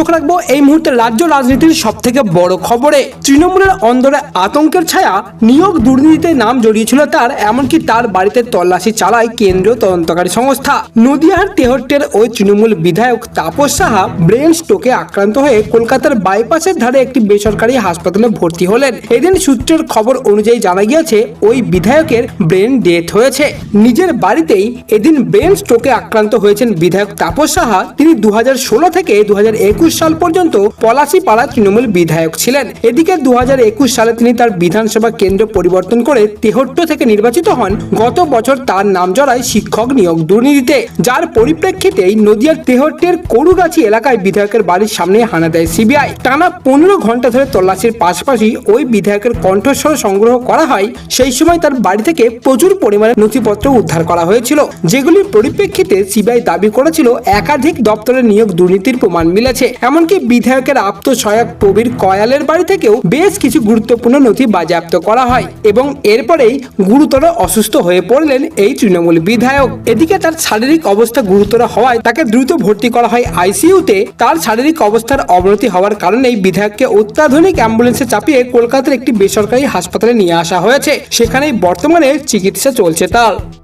চোখ রাখব, এই মুহূর্তে রাজ্য রাজনীতির সব থেকে বড় খবরে। তৃণমূলের অন্দরে আতঙ্কের ছায়া, নিয়োগ দুর্নীতিতে নাম জড়িয়েছিল তার, এমনকি তার বাড়িতে তল্লাশি চালায় কেন্দ্রীয় তদন্তকারী সংস্থা। নদিয়ার তেহট্টের ওই তৃণমূল বিধায়ক তাপস সাহা ব্রেন স্ট্রোকে আক্রান্ত হয়ে কলকাতার বাইপাসের ধারে একটি বেসরকারি হাসপাতালে ভর্তি হলেন। এদিন সূত্রের খবর অনুযায়ী জানা গিয়েছে, ওই বিধায়কের ব্রেন ডেথ হয়েছে। নিজের বাড়িতেই এদিন ব্রেন স্ট্রোকে আক্রান্ত হয়েছেন বিধায়ক তাপস সাহা। তিনি দু হাজার ষোলো থেকে দু হাজার একুশ সাল পর্যন্ত পলাশিপাড়া তৃণমূল বিধায়ক ছিলেন। এদিকে দু হাজার একুশ সালে তিনি তার বিধানসভা কেন্দ্র পরিবর্তন করে তেহট্ট থেকে নির্বাচিত হন। গত বছর তার নাম জড়ায় শিক্ষক নিয়োগ দুর্নীতিতে। যার পরিপ্রেক্ষিতেই নদিয়ার তেহট্টের করুগাছি এলাকায় বিধায়কের বাড়ির সামনে হানা দেয় সিবিআই। টানা পনেরো ঘণ্টা ধরে তল্লাশির পাশাপাশি ওই বিধায়কের কণ্ঠস্বর সংগ্রহ করা হয়। সেই সময় তার বাড়ি থেকে প্রচুর পরিমাণে নথিপত্র উদ্ধার করা হয়েছিল। যেগুলির পরিপ্রেক্ষিতে সিবিআই দাবি করেছিল, একাধিক দপ্তরের নিয়োগ দুর্নীতির প্রমাণ মিলেছে। এমনকি বিধায়কের আপ্ত সহায়ক প্রবীর কয়ালের বাড়ি থেকেও বেশ কিছু গুরুত্বপূর্ণ নথি বাজেয়াপ্ত করা হয় এবং এরপরেই গুরুতর অসুস্থ হয়ে পড়লেন এই তৃণমূল বিধায়ক। এদিকে তার শারীরিক অবস্থা গুরুতর হওয়ায় তাকে দ্রুত ভর্তি করা হয় আইসিইউতে। তার শারীরিক অবস্থার অবনতি হওয়ার কারণেই বিধায়ককে অত্যাধুনিক অ্যাম্বুলেন্সে চাপিয়ে কলকাতার একটি বেসরকারি হাসপাতালে নিয়ে আসা হয়েছে। সেখানেই বর্তমানে চিকিৎসা চলছে তার।